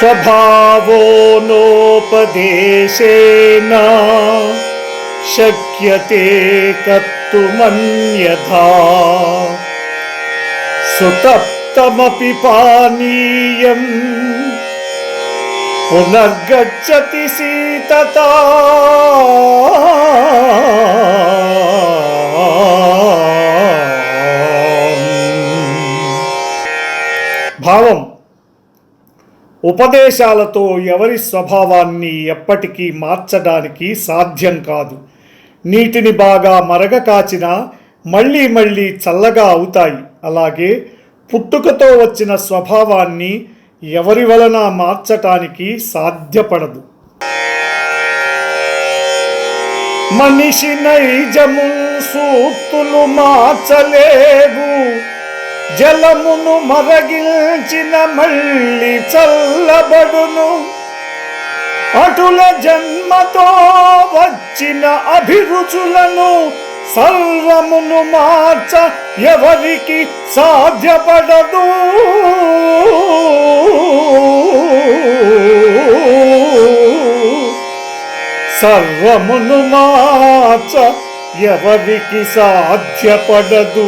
स्वभावोनोपदेशेन शक्यते कर्तुमन्यथा सुतप्तमपि पानीयम् पुनर्गच्छति सीतता భావం ఉపదేశాలతో ఎవరి స్వభావాన్ని ఎప్పటికీ మార్చడానికి సాధ్యం కాదు. నీటిని బాగా మరగ కాచిన మళ్ళీ మళ్ళీ చల్లగా అవుతాయి. అలాగే పుట్టుకతో వచ్చిన స్వభావాన్ని ఎవరి వలన మార్చటానికి సాధ్యపడదు. మనిషి నైజము సూక్తులు మార్చలేవు. జలమును మరగించిన మళ్ళీ చల్లబడును. అటుల జన్మతో వచ్చిన అభిరుచులను సర్వమును మార్చ ఎవరికి సాధ్యపడదు. సర్వమును మార్చ ఎవరికి సాధ్యపడదు.